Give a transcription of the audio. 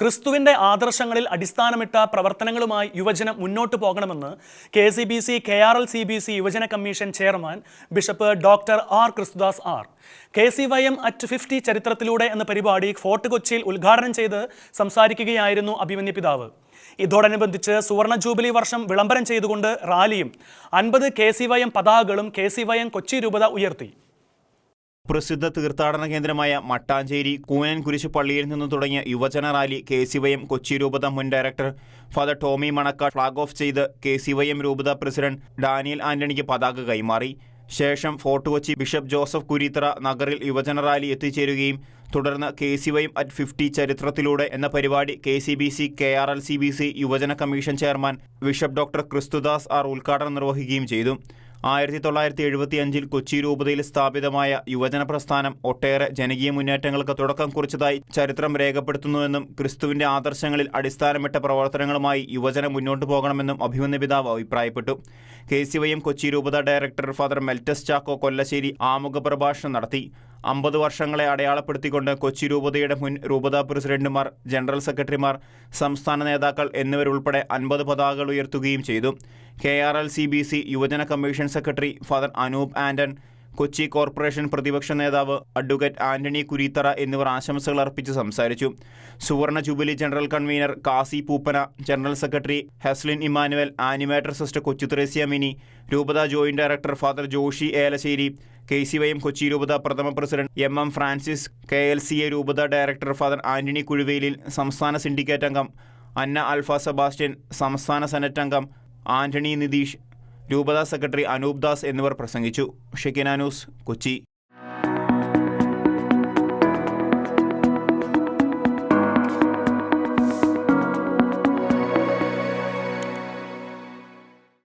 ക്രിസ്തുവിന്റെ ആദർശങ്ങളിൽ അടിസ്ഥാനമിട്ട പ്രവർത്തനങ്ങളുമായി യുവജനം മുന്നോട്ട് പോകണമെന്ന് K C B C K R L C B C യുവജന commission chairman bishop doctor R Kristudas R. K C Y M at fifty ചരിത്രത്തിലൂടെ എന്ന പരിപാടി ഫോർട്ട് കൊച്ചിയിൽ ഉദ്ഘാടനം ചെയ്ത് സംസാരിക്കുകയായിരുന്നു അഭിമന്യ പിതാവ്. ഇതോടനുബന്ധിച്ച് സുവർണ ജൂബിലി വർഷം വിളംബരം ചെയ്തുകൊണ്ട് റാലിയും അൻപത് K C Y M പതാകകളും K C Y M Kochi രൂപത ഉയർത്തി. പ്രസിദ്ധ തീർത്ഥാടന കേന്ദ്രമായ മട്ടാഞ്ചേരി കൂനൻകുരിശ് പള്ളിയിൽ നിന്നും തുടങ്ങിയ യുവജന rally K C Y M Kochi രൂപത മുൻ director father Tommy Manakkad flag off ചെയ്ത് കെ സി വൈ എം രൂപത പ്രസിഡന്റ് ഡാനിയൽ ആന്റണിക്ക് പതാക കൈമാറി. ശേഷം fort Kochi bishop Joseph Kureethra നഗറിൽ യുവജന റാലി എത്തിച്ചേരുകയും തുടർന്ന് K C Y M at fifty ചരിത്രത്തിലൂടെ എന്ന പരിപാടി K C B C K R L C B C യുവജന commission chairman bishop doctor Kristudas R ഉദ്ഘാടനം നിർവഹിക്കുകയും ചെയ്തു. ആയിരത്തി തൊള്ളായിരത്തി എഴുപത്തി അഞ്ചിൽ കൊച്ചി രൂപതയിൽ സ്ഥാപിതമായ യുവജന പ്രസ്ഥാനം ഒട്ടേറെ ജനകീയ മുന്നേറ്റങ്ങൾക്ക് തുടക്കം കുറിച്ചതായി ചരിത്രം രേഖപ്പെടുത്തുന്നുവെന്നും ക്രിസ്തുവിന്റെ ആദർശങ്ങളിൽ അടിസ്ഥാനമിട്ട പ്രവർത്തനങ്ങളുമായി യുവജനം മുന്നോട്ട് പോകണമെന്നും അഭിമന്യ പിതാവ് അഭിപ്രായപ്പെട്ടു. K C Y M Kochi രൂപത ഡയറക്ടർ ഫാദർ മെൽറ്റസ് ചാക്കോ കൊല്ലശ്ശേരി ആമുഖ പ്രഭാഷണം നടത്തി. അമ്പത് വർഷങ്ങളെ അടയാളപ്പെടുത്തിക്കൊണ്ട് കൊച്ചി രൂപതയുടെ മുൻ രൂപതാ പ്രസിഡന്റുമാർ ജനറൽ സെക്രട്ടറിമാർ സംസ്ഥാന നേതാക്കൾ എന്നിവരുൾപ്പെടെ അൻപത് പതാകകൾ ഉയർത്തുകയും ചെയ്തു. K R L C B C യുവജന commission secretary father Anoop Anton Kochi corporation പ്രതിപക്ഷ നേതാവ് അഡ്വക്കേറ്റ് ആന്റണി കുരീത്തറ എന്നിവർ ആശംസകൾ അർപ്പിച്ച് സംസാരിച്ചു. സുവർണ jubilee general convener Kasi Pooppana general secretary Heslin Emmanuel animator sister Kochu Thresia Mini രൂപത joint director father Joshy Elassery K C Y M Kochi രൂപത പ്രഥമ president M M Francis K L C A രൂപത director father Antony Kuzhuvelil സംസ്ഥാന syndicate അംഗം അന്ന അൽഫ Sebastian സംസ്ഥാന senate അംഗം ആന്റണി നിതീഷ് രൂപത secretary Anoop Das എന്നിവർ പ്രസംഗിച്ചു. Shekinah news Kochi.